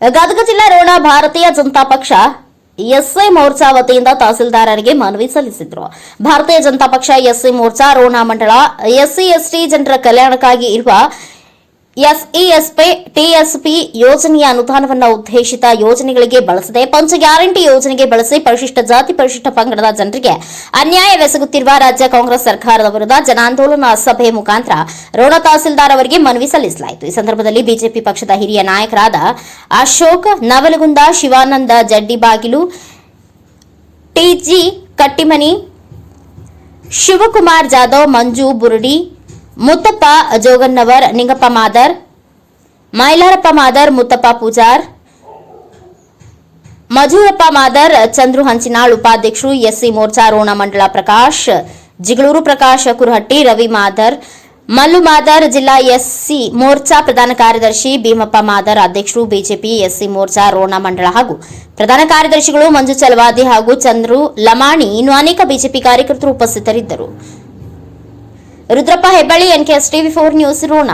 ಗದಗ ಜಿಲ್ಲಾ ರೋಣ ಭಾರತೀಯ ಜನತಾ ಪಕ್ಷ ಎಸ್ಐ ಮೋರ್ಚಾ ವತಿಯಿಂದ ತಹಸೀಲ್ದಾರರಿಗೆ ಮನವಿ ಸಲ್ಲಿಸಿದ್ರು. ಭಾರತೀಯ ಜನತಾ ಪಕ್ಷ ಎಸ್ಸಿ ಮೋರ್ಚಾ ರೋಣ ಮಂಡಳ, ಎಸ್ಸಿ, ಎಸ್ಟಿ ಜನರ ಕಲ್ಯಾಣಕ್ಕಾಗಿ ಇರುವ ಎಸ್ಇಎಸ್ಪಿ ಟಿಎಸ್ಪಿ ಯೋಜನೆಯ ಅನುದಾನವನ್ನು ಉದ್ದೇಶಿತ ಯೋಜನೆಗಳಿಗೆ ಬಳಸದೆ ಪಂಚ ಗ್ಯಾರಂಟಿ ಯೋಜನೆಗೆ ಬಳಸಿ ಪರಿಶಿಷ್ಟ ಜಾತಿ ಪರಿಶಿಷ್ಟ ಪಂಗಡದ ಜನರಿಗೆ ಅನ್ಯಾಯವೆಸಗುತ್ತಿರುವ ರಾಜ್ಯ ಕಾಂಗ್ರೆಸ್ ಸರ್ಕಾರದ ವಿರುದ್ಧ ಜನಾಂದೋಲನ ಸಭೆ ಮುಖಾಂತರ ರೋಣ ತಹಸೀಲ್ದಾರ್ ಅವರಿಗೆ ಮನವಿ ಸಲ್ಲಿಸಲಾಯಿತು ಈ ಸಂದರ್ಭದಲ್ಲಿ ಬಿಜೆಪಿ ಪಕ್ಷದ ಹಿರಿಯ ನಾಯಕರಾದ ಅಶೋಕ್ ನವಲಗುಂದ ಶಿವಾನಂದ ಜಡ್ಡಿಬಾಗಿಲು ಟಿಜಿ ಕಟ್ಟಿಮನಿ ಶಿವಕುಮಾರ್ ಜಾಧವ್ ಮಂಜು ಬುರುಡಿ ಮುತ್ತಪ್ಪ ಜೋಗನ್ನವರ್ ನಿಂಗಪ್ಪ ಮಾದರ್, ಮೈಲಾರಪ್ಪ ಮಾದರ್, ಮುತ್ತಪ್ಪ ಪೂಜಾರ್ ಮಜೂರಪ್ಪ ಮಾದರ್, ಚಂದ್ರು ಹಂಚಿನಾಳ್, ಉಪಾಧ್ಯಕ್ಷರು ಎಸ್ಸಿ ಮೋರ್ಚಾ, ರೋಣ ಮಂಡಳ ಪ್ರಕಾಶ್, ಜಿಗಳೂರು ಪ್ರಕಾಶ್, ಕುರಹಟ್ಟಿ, ರವಿ ಮಾದರ್, ಮಲ್ಲು ಮಾದರ್, ಜಿಲ್ಲಾ ಎಸ್ಸಿ ಮೋರ್ಚಾ ಪ್ರಧಾನ ಕಾರ್ಯದರ್ಶಿ, ಭೀಮಪ್ಪ ಮಾದರ್ ಅಧ್ಯಕ್ಷರು, ಬಿಜೆಪಿ ಎಸ್ಸಿ ಮೋರ್ಚಾ, ರೋಣ ಮಂಡಳ ಹಾಗೂ ಪ್ರಧಾನ ಕಾರ್ಯದರ್ಶಿಗಳು ಮಂಜು ಚಲವಾದಿ ಹಾಗೂ ಚಂದ್ರು ಲಮಾಣಿ, ಇನ್ನು ಅನೇಕ ಬಿಜೆಪಿ ಕಾರ್ಯಕರ್ತರು ಉಪಸ್ಥಿತರಿದ್ದರು. Rudrappa Hebballi NKS TV four news Ron